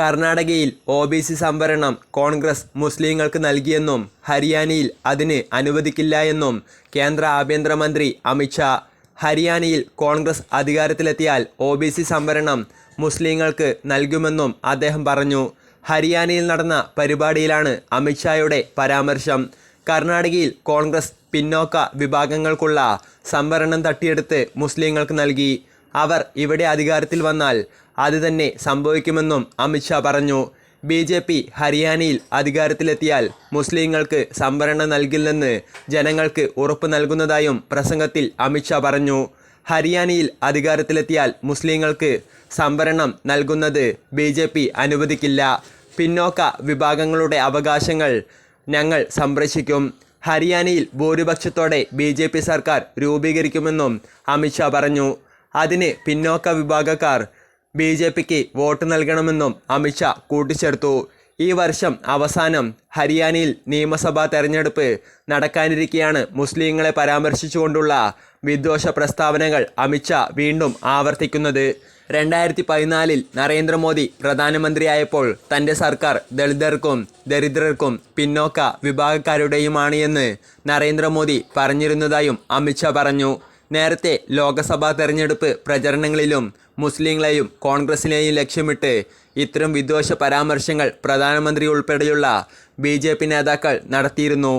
കർണാടകയിൽ O B C സംവരണം കോൺഗ്രസ് മുസ്ലിങ്ങൾക്ക് നൽകിയെന്നും ഹരിയാനയിൽ അതിന് അനുവദിക്കില്ല എന്നും കേന്ദ്ര ആഭ്യന്തരമന്ത്രി അമിത്ഷാ ഹരിയാനയിൽ കോൺഗ്രസ് അധികാരത്തിലെത്തിയാൽ ഒ ബി സി സംവരണം മുസ്ലിങ്ങൾക്ക് നൽകുമെന്നും അദ്ദേഹം പറഞ്ഞു. ഹരിയാനയിൽ നടന്ന പരിപാടിയിലാണ് അമിത്ഷായുടെ പരാമർശം. കർണാടകയിൽ കോൺഗ്രസ് പിന്നോക്ക വിഭാഗങ്ങൾക്കുള്ള സംവരണം തട്ടിയെടുത്ത് മുസ്ലിങ്ങൾക്ക് നൽകി. അവർ ഇവിടെ അധികാരത്തിൽ വന്നാൽ അത് തന്നെ സംഭവിക്കുമെന്നും അമിത്ഷാ പറഞ്ഞു. ബി ജെ പി ഹരിയാനയിൽ അധികാരത്തിലെത്തിയാൽ മുസ്ലിങ്ങൾക്ക് സംവരണം നൽകില്ലെന്ന് ജനങ്ങൾക്ക് ഉറപ്പ് നൽകുന്നതായും പ്രസംഗത്തിൽ അമിത്ഷാ പറഞ്ഞു. ഹരിയാനയിൽ അധികാരത്തിലെത്തിയാൽ മുസ്ലിങ്ങൾക്ക് സംവരണം നൽകുന്നത് ബി ജെ പി അനുവദിക്കില്ല. പിന്നോക്ക വിഭാഗങ്ങളുടെ അവകാശങ്ങൾ ഞങ്ങൾ സംരക്ഷിക്കും. ഹരിയാനയിൽ ഭൂരിപക്ഷത്തോടെ ബി ജെ പി സർക്കാർ രൂപീകരിക്കുമെന്നും അമിത്ഷാ പറഞ്ഞു. അതിന് പിന്നോക്ക വിഭാഗക്കാർ ബി ജെ പിക്ക് വോട്ട് നൽകണമെന്നും അമിത്ഷാ കൂട്ടിച്ചേർത്തു. ഈ വർഷം അവസാനം ഹരിയാനയിൽ നിയമസഭാ തെരഞ്ഞെടുപ്പ് നടക്കാനിരിക്കെയാണ് മുസ്ലിങ്ങളെ പരാമർശിച്ചുകൊണ്ടുള്ള വിദ്വേഷ പ്രസ്താവനകൾ അമിത്ഷാ വീണ്ടും ആവർത്തിക്കുന്നത്. രണ്ടായിരത്തി പതിനാലിൽ നരേന്ദ്രമോദി പ്രധാനമന്ത്രിയായപ്പോൾ തന്റെ സർക്കാർ ദളിതർക്കും ദരിദ്രർക്കും പിന്നോക്ക വിഭാഗക്കാരുടെയുമാണ് എന്ന് നരേന്ദ്രമോദി പറഞ്ഞിരുന്നതായും അമിത്ഷാ പറഞ്ഞു. നേരത്തെ ലോക്സഭാ തെരഞ്ഞെടുപ്പ് പ്രചരണങ്ങളിലും മുസ്ലിങ്ങളെയും കോൺഗ്രസിനെയും ലക്ഷ്യമിട്ട് ഇത്തരം വിദ്വേഷ പരാമർശങ്ങൾ പ്രധാനമന്ത്രി ഉൾപ്പെടെയുള്ള ബി നേതാക്കൾ നടത്തിയിരുന്നു.